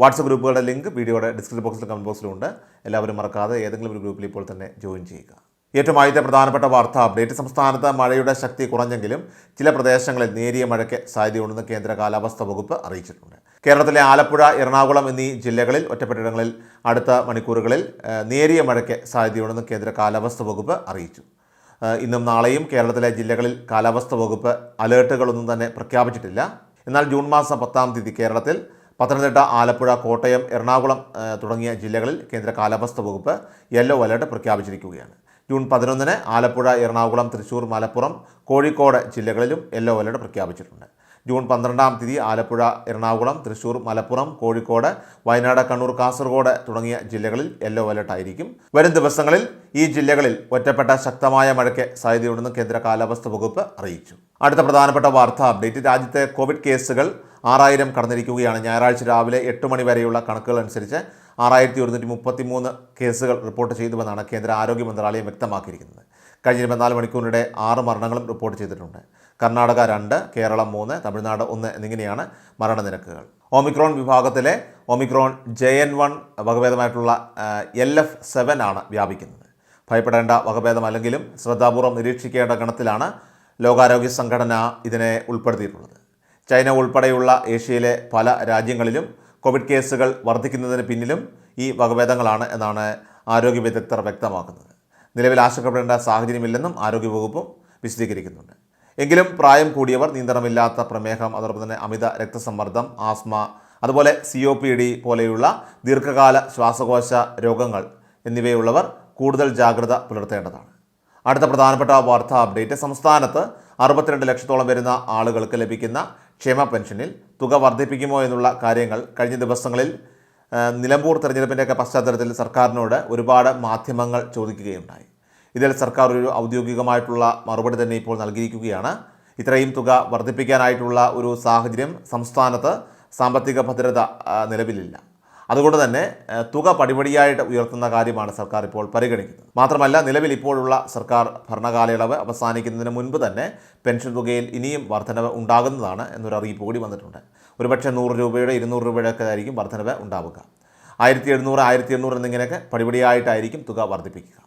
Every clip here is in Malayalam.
വാട്സപ്പ് ഗ്രൂപ്പുകളുടെ ലിങ്ക് വീഡിയോയുടെ ഡിസ്ക്രിപ്ഷൻ ബോക്സിലും കമന്റ് ബോക്സിലും ഉണ്ട്. എല്ലാവരും മറക്കാതെ ഏതെങ്കിലും ഒരു ഗ്രൂപ്പിൽ ഇപ്പോൾ തന്നെ ജോയിൻ ചെയ്യുക. ഏറ്റവും ആദ്യത്തെ പ്രധാനപ്പെട്ട വാർത്താ അപ്ഡേറ്റ്. സംസ്ഥാനത്ത് മഴയുടെ ശക്തി കുറഞ്ഞെങ്കിലും ചില പ്രദേശങ്ങളിൽ നേരിയ മഴയ്ക്ക് സാധ്യതയുണ്ടെന്ന് കേന്ദ്ര കാലാവസ്ഥാ വകുപ്പ് അറിയിച്ചിട്ടുണ്ട്. കേരളത്തിലെ ആലപ്പുഴ എറണാകുളം എന്നീ ജില്ലകളിൽ ഒറ്റപ്പെട്ടിടങ്ങളിൽ അടുത്ത മണിക്കൂറുകളിൽ നേരിയ മഴയ്ക്ക് സാധ്യതയുണ്ടെന്ന് കേന്ദ്ര കാലാവസ്ഥാ വകുപ്പ് അറിയിച്ചു. ഇന്നും നാളെയും കേരളത്തിലെ ജില്ലകളിൽ കാലാവസ്ഥാ വകുപ്പ് അലേർട്ടുകളൊന്നും തന്നെ പ്രഖ്യാപിച്ചിട്ടില്ല. എന്നാൽ ജൂൺ മാസം പത്താം തീയതി കേരളത്തിൽ പത്തനംതിട്ട ആലപ്പുഴ കോട്ടയം എറണാകുളം തുടങ്ങിയ ജില്ലകളിൽ കേന്ദ്ര കാലാവസ്ഥ വകുപ്പ് യെല്ലോ അലർട്ട് പ്രഖ്യാപിച്ചിരിക്കുകയാണ്. ജൂൺ പതിനൊന്നിന് ആലപ്പുഴ എറണാകുളം തൃശൂർ മലപ്പുറം കോഴിക്കോട് ജില്ലകളിലും യെല്ലോ അലർട്ട് പ്രഖ്യാപിച്ചിട്ടുണ്ട്. ജൂൺ പന്ത്രണ്ടാം തീയതി ആലപ്പുഴ എറണാകുളം തൃശൂർ മലപ്പുറം കോഴിക്കോട് വയനാട് കണ്ണൂർ കാസർഗോഡ് തുടങ്ങിയ ജില്ലകളിൽ യെല്ലോ അലർട്ട് ആയിരിക്കും. വരും ദിവസങ്ങളിൽ ഈ ജില്ലകളിൽ ഒറ്റപ്പെട്ട ശക്തമായ മഴയ്ക്ക് സാധ്യതയുണ്ടെന്ന് കേന്ദ്ര കാലാവസ്ഥ വകുപ്പ് അറിയിച്ചു. അടുത്ത പ്രധാനപ്പെട്ട വാർത്താ അപ്ഡേറ്റ്. രാജ്യത്തെ കോവിഡ് കേസുകൾ ആറായിരം കടന്നിരിക്കുകയാണ്. ഞായറാഴ്ച രാവിലെ എട്ട് മണി വരെയുള്ള കണക്കുകൾ അനുസരിച്ച് ആറായിരത്തി ഒരുന്നൂറ്റി മുപ്പത്തി മൂന്ന് കേസുകൾ റിപ്പോർട്ട് ചെയ്തുവെന്നാണ് കേന്ദ്ര ആരോഗ്യ മന്ത്രാലയം വ്യക്തമാക്കിയിരിക്കുന്നത്. കഴിഞ്ഞ ഇരുപത്തിനാല് മണിക്കൂറിനിടെ ആറ് മരണങ്ങളും റിപ്പോർട്ട് ചെയ്തിട്ടുണ്ട്. കർണാടക രണ്ട് കേരളം മൂന്ന് തമിഴ്നാട് ഒന്ന് എന്നിങ്ങനെയാണ് മരണനിരക്കുകൾ. ഒമിക്രോൺ വിഭാഗത്തിലെ ഒമിക്രോൺ ജെ എൻ വൺ വകഭേദമായിട്ടുള്ള എൽ എഫ് സെവൻ ആണ് വ്യാപിക്കുന്നത്. ഭയപ്പെടേണ്ട വകഭേദമല്ലെങ്കിലും ശ്രദ്ധാപൂർവം നിരീക്ഷിക്കേണ്ട ഗണത്തിലാണ് ലോകാരോഗ്യ സംഘടന ഇതിനെ ഉൾപ്പെടുത്തിയിട്ടുള്ളത്. ചൈന ഉൾപ്പെടെയുള്ള ഏഷ്യയിലെ പല രാജ്യങ്ങളിലും കോവിഡ് കേസുകൾ വർദ്ധിക്കുന്നതിന് പിന്നിലും ഈ വകഭേദങ്ങളാണ് എന്നാണ് ആരോഗ്യ വിദഗ്ധർ വ്യക്തമാക്കുന്നത്. നിലവിൽ ആശങ്കപ്പെടേണ്ട സാഹചര്യമില്ലെന്നും ആരോഗ്യവകുപ്പും വിശദീകരിക്കുന്നുണ്ട്. എങ്കിലും പ്രായം കൂടിയവർ നിയന്ത്രണമില്ലാത്ത പ്രമേഹം അതോടൊപ്പം തന്നെ അമിത രക്തസമ്മർദ്ദം ആസ്മ അതുപോലെ സി ഒ പി ഡി പോലെയുള്ള ദീർഘകാല ശ്വാസകോശ രോഗങ്ങൾ എന്നിവയുള്ളവർ കൂടുതൽ ജാഗ്രത പുലർത്തേണ്ടതാണ്. അടുത്ത പ്രധാനപ്പെട്ട വാർത്താ അപ്ഡേറ്റ്. സംസ്ഥാനത്ത് അറുപത്തിരണ്ട് ലക്ഷത്തോളം വരുന്ന ആളുകൾക്ക് ലഭിക്കുന്ന ക്ഷേമ പെൻഷനിൽ തുക വർദ്ധിപ്പിക്കുമോ എന്നുള്ള കാര്യങ്ങൾ കഴിഞ്ഞ ദിവസങ്ങളിൽ നിലമ്പൂർ തെരഞ്ഞെടുപ്പിന്റെയൊക്കെ പശ്ചാത്തലത്തിൽ സർക്കാരിനോട് ഒരുപാട് മാധ്യമങ്ങൾ ചോദിക്കുകയുണ്ടായി. ഇതിൽ സർക്കാർ ഒരു ഔദ്യോഗികമായിട്ടുള്ള മറുപടി തന്നെ ഇപ്പോൾ നൽകിയിരിക്കുകയാണ്. ഇത്രയും തുക വർദ്ധിപ്പിക്കാനായിട്ടുള്ള ഒരു സാഹചര്യം സംസ്ഥാനത്ത് സാമ്പത്തിക ഭദ്രത നിലവിലില്ല. അതുകൊണ്ട് തന്നെ തുക പടിപടിയായിട്ട് ഉയർത്തുന്ന കാര്യമാണ് സർക്കാർ ഇപ്പോൾ പരിഗണിക്കുന്നത്. മാത്രമല്ല നിലവിൽ ഇപ്പോഴുള്ള സർക്കാർ ഭരണകാലയളവ് അവസാനിക്കുന്നതിന് മുൻപ് തന്നെ പെൻഷൻ തുകയിൽ ഇനിയും വർധനവ് ഉണ്ടാകുന്നതാണ് എന്നൊരു അറിയിപ്പ് കൂടി വന്നിട്ടുണ്ട്. ഒരുപക്ഷെ നൂറ് രൂപയുടെ ഇരുന്നൂറ് രൂപയുടെ ഒക്കെ ആയിരിക്കും വർധനവ് ഉണ്ടാവുക. ആയിരത്തി എഴുന്നൂറ് ആയിരത്തി എണ്ണൂറ് എന്നിങ്ങനെയൊക്കെ പടിപടിയായിട്ടായിരിക്കും തുക വർദ്ധിപ്പിക്കുക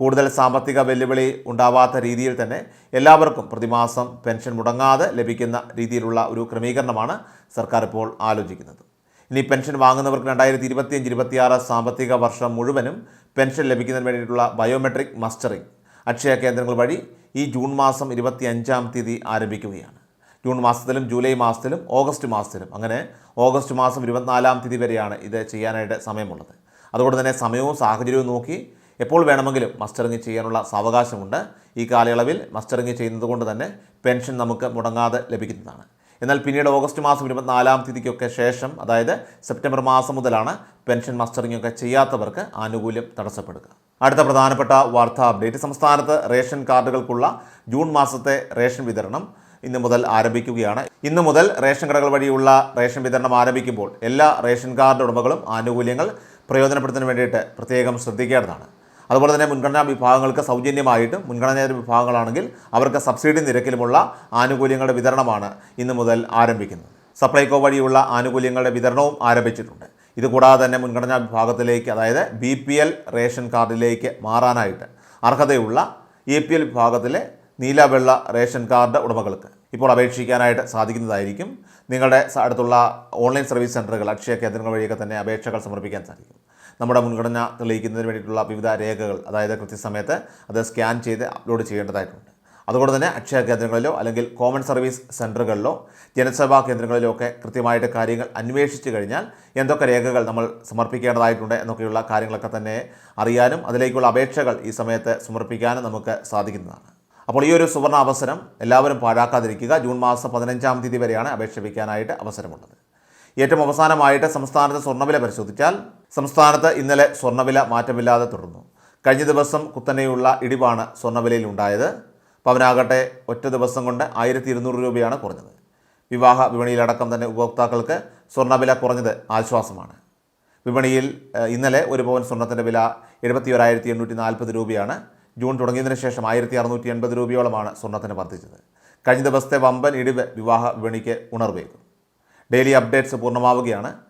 കൂടുതൽ സാമ്പത്തിക വെല്ലുവിളി ഉണ്ടാവാത്ത രീതിയിൽ തന്നെ എല്ലാവർക്കും പ്രതിമാസം പെൻഷൻ മുടങ്ങാതെ ലഭിക്കുന്ന രീതിയിലുള്ള ഒരു ക്രമീകരണമാണ് സർക്കാർ ഇപ്പോൾ ആലോചിക്കുന്നത്. ഇനി പെൻഷൻ വാങ്ങുന്നവർക്ക് രണ്ടായിരത്തി ഇരുപത്തിയഞ്ച് ഇരുപത്തിയാറ് സാമ്പത്തിക വർഷം മുഴുവനും പെൻഷൻ ലഭിക്കുന്നതിന് വേണ്ടിയിട്ടുള്ള ബയോമെട്രിക് മസ്റ്ററിംഗ് അക്ഷയ കേന്ദ്രങ്ങൾ വഴി ഈ ജൂൺ മാസം ഇരുപത്തി അഞ്ചാം തീയതി ആരംഭിക്കുകയാണ്. ജൂൺ മാസത്തിലും ജൂലൈ മാസത്തിലും ഓഗസ്റ്റ് മാസത്തിലും. അങ്ങനെ ഓഗസ്റ്റ് മാസം ഇരുപത്തിനാലാം തീയതി വരെയാണ് ഇത് ചെയ്യാനായിട്ട് സമയമുള്ളത്. അതുകൊണ്ട് തന്നെ സമയവും സാഹചര്യവും നോക്കി എപ്പോൾ വേണമെങ്കിലും മസ്റ്ററിങ് ചെയ്യാനുള്ള സാവകാശമുണ്ട്. ഈ കാലയളവിൽ മസ്റ്ററിങ് ചെയ്യുന്നത് കൊണ്ട് തന്നെ പെൻഷൻ നമുക്ക് മുടങ്ങാതെ ലഭിക്കുന്നതാണ്. എന്നാൽ പിന്നീട് ഓഗസ്റ്റ് മാസം ഇരുപത്തിനാലാം തീയതിക്കൊക്കെ ശേഷം അതായത് സെപ്റ്റംബർ മാസം മുതലാണ് പെൻഷൻ മസ്റ്ററിംഗ് ഒക്കെ ചെയ്യാത്തവർക്ക് ആനുകൂല്യം തടസ്സപ്പെടുക. അടുത്ത പ്രധാനപ്പെട്ട വാർത്താ അപ്ഡേറ്റ് സംസ്ഥാനത്ത് റേഷൻ കാർഡുകൾക്കുള്ള ജൂൺ മാസത്തെ റേഷൻ വിതരണം ഇന്ന് മുതൽ ആരംഭിക്കുകയാണ്. ഇന്ന് മുതൽ റേഷൻ കടകൾ വഴിയുള്ള റേഷൻ വിതരണം ആരംഭിക്കുമ്പോൾ എല്ലാ റേഷൻ കാർഡ് ഉടമകളും ആനുകൂല്യങ്ങൾ പ്രയോജനപ്പെടുത്തുന്നതിന് വേണ്ടിയിട്ട് പ്രത്യേകം ശ്രദ്ധിക്കേണ്ടതാണ്. അതുപോലെ തന്നെ മുൻഗണനാ വിഭാഗങ്ങൾക്ക് സൗജന്യമായിട്ട് മുൻഗണനാ വിഭാഗങ്ങളാണെങ്കിൽ അവർക്ക് സബ്സിഡി നിരക്കിലുമുള്ള ആനുകൂല്യങ്ങളുടെ വിതരണമാണ് ഇന്നു മുതൽ ആരംഭിക്കുന്നത്. സപ്ലൈകോ വഴിയുള്ള ആനുകൂല്യങ്ങളുടെ വിതരണവും ആരംഭിച്ചിട്ടുണ്ട്. ഇതുകൂടാതെ തന്നെ മുൻഗണനാ വിഭാഗത്തിലേക്ക് അതായത് ബി പി എൽ റേഷൻ കാർഡിലേക്ക് മാറാനായിട്ട് അർഹതയുള്ള എ പി എൽ വിഭാഗത്തിലെ നീലവെള്ള റേഷൻ കാർഡ് ഉടമകൾക്ക് ഇപ്പോൾ അപേക്ഷിക്കാനായിട്ട് സാധിക്കുന്നതായിരിക്കും. നിങ്ങളുടെ അടുത്തുള്ള ഓൺലൈൻ സർവീസ് സെന്ററുകൾ അക്ഷയ കേന്ദ്രങ്ങൾ വഴിയൊക്കെ തന്നെ അപേക്ഷകൾ സമർപ്പിക്കാൻ സാധിക്കും. നമ്മുടെ മുൻഗണന തെളിയിക്കുന്നതിന് വേണ്ടിയിട്ടുള്ള വിവിധ രേഖകൾ അതായത് കൃത്യസമയത്ത് അത് സ്കാൻ ചെയ്ത് അപ്ലോഡ് ചെയ്യേണ്ടതായിട്ടുണ്ട്. അതുകൊണ്ട് തന്നെ അക്ഷയ കേന്ദ്രങ്ങളിലോ അല്ലെങ്കിൽ കോമൺ സർവീസ് സെന്ററുകളിലോ ജനസഭാ കേന്ദ്രങ്ങളിലോ ഒക്കെ കൃത്യമായിട്ട് കാര്യങ്ങൾ അന്വേഷിച്ചു കഴിഞ്ഞാൽ എന്തൊക്കെ രേഖകൾ നമ്മൾ സമർപ്പിക്കേണ്ടതായിട്ടുണ്ട് എന്നൊക്കെയുള്ള കാര്യങ്ങളൊക്കെ തന്നെ അറിയാനും അതിലേക്കുള്ള അപേക്ഷകൾ ഈ സമയത്ത് സമർപ്പിക്കാനും നമുക്ക് സാധിക്കുന്നതാണ്. അപ്പോൾ ഈ ഒരു സുവർണ അവസരം എല്ലാവരും പാഴാക്കാതിരിക്കുക. ജൂൺ മാസം പതിനഞ്ചാം തീയതി വരെയാണ് അപേക്ഷ വയ്ക്കാനായിട്ട് അവസരമുള്ളത്. ഏറ്റവും അവസാനമായിട്ട് സംസ്ഥാനത്തെ സ്വർണവില പരിശോധിച്ചാൽ സംസ്ഥാനത്ത് ഇന്നലെ സ്വർണവില മാറ്റമില്ലാതെ തുടർന്നു. കഴിഞ്ഞ ദിവസം കുത്തനെയുള്ള ഇടിവാണ് സ്വർണവിലയിൽ ഉണ്ടായത്. പവനാകട്ടെ ഒറ്റ ദിവസം കൊണ്ട് ആയിരത്തി ഇരുന്നൂറ് രൂപയാണ് കുറഞ്ഞത്. വിവാഹ വിപണിയിലടക്കം തന്നെ ഉപഭോക്താക്കൾക്ക് സ്വർണവില കുറഞ്ഞത് ആശ്വാസമാണ്. വിപണിയിൽ ഇന്നലെ ഒരു പവൻ സ്വർണത്തിന്റെ വില എഴുപത്തി ഒരായിരത്തി എണ്ണൂറ്റി നാൽപ്പത് രൂപയാണ്. ജൂൺ തുടങ്ങിയതിന് ശേഷം ആയിരത്തി അറുന്നൂറ്റി എൺപത് രൂപയോളമാണ് സ്വർണത്തിന് വർദ്ധിച്ചത്. കഴിഞ്ഞ ദിവസത്തെ വമ്പൻ ഇടിവ് വിവാഹ വിപണിക്ക് ഉണർവേകും. Daily updates പൂർണമാവുകയാണ്.